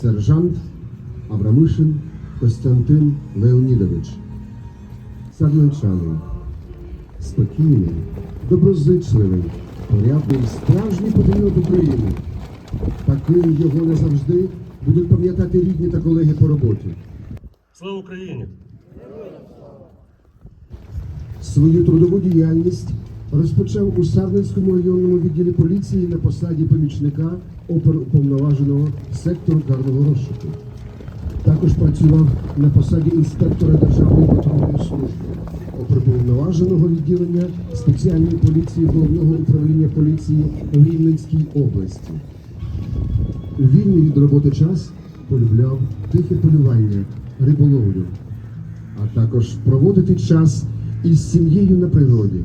сержант Абрамишин Костянтин Леонідович. Сарненчанин. Спокійний, доброзичливий, порядний, справжній патріот України. Таким його назавжди будуть пам'ятати рідні та колеги по роботі. Слава Україні! Свою трудову діяльність розпочав у Сарненському районному відділі поліції на посаді помічника оперуповноваженого сектору карного розшуку. Також працював на посаді інспектора Державної патрульної служби, оперуповноваженого відділення спеціальної поліції головного управління поліції в Рівненській області. Вільний від роботи час полюбляв тихе полювання, риболовлю, а також проводити час із сім'єю на природі.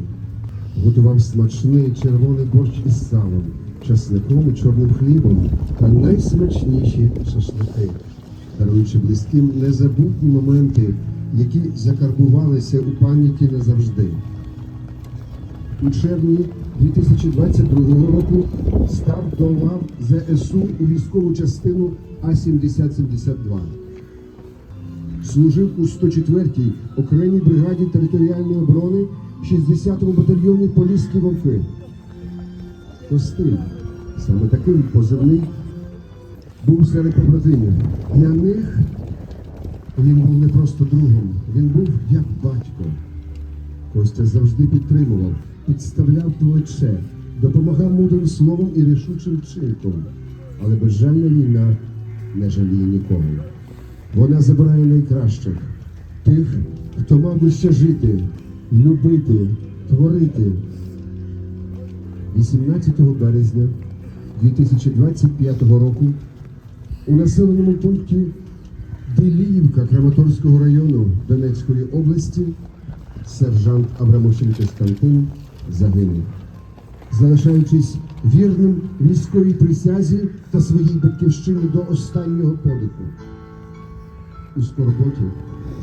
Готував смачний червоний борщ із салом, часником і чорним хлібом та найсмачніші шашлики, даруючи близьким незабутні моменти, які закарбувалися у пам'яті назавжди. У червні 2022 року став до лав ЗСУ у військову частину А-7072. Служив у 104-й окремій бригаді територіальної оборони 60-му батальйоні Поліські вовки. Костиль, саме таким позивний, був серед побратимів. Для них він був не просто другом, він був як батько. Костя завжди підтримував, підставляв плече, допомагав мудрим словом і рішучим вчинком. Але безжальна війна не жаліє нікого. Вона забирає найкращих, тих, хто мав би ще жити, любити, творити. 18 березня 2025 року у населеному пункті Деліївка Краматорського району Донецької області сержант Абрамошин Костянтин загинув, залишаючись вірним військовій присязі та своїй батьківщині до останнього подиху. У скорботі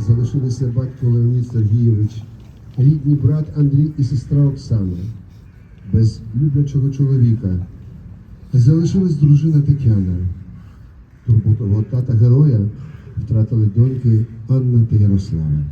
залишилися батько Леонід Сергійович, рідний брат Андрій і сестра Оксана, без люблячого чоловіка. Залишилась дружина Тетяна. Турботового тата героя втратили доньки Анна та Ярослава.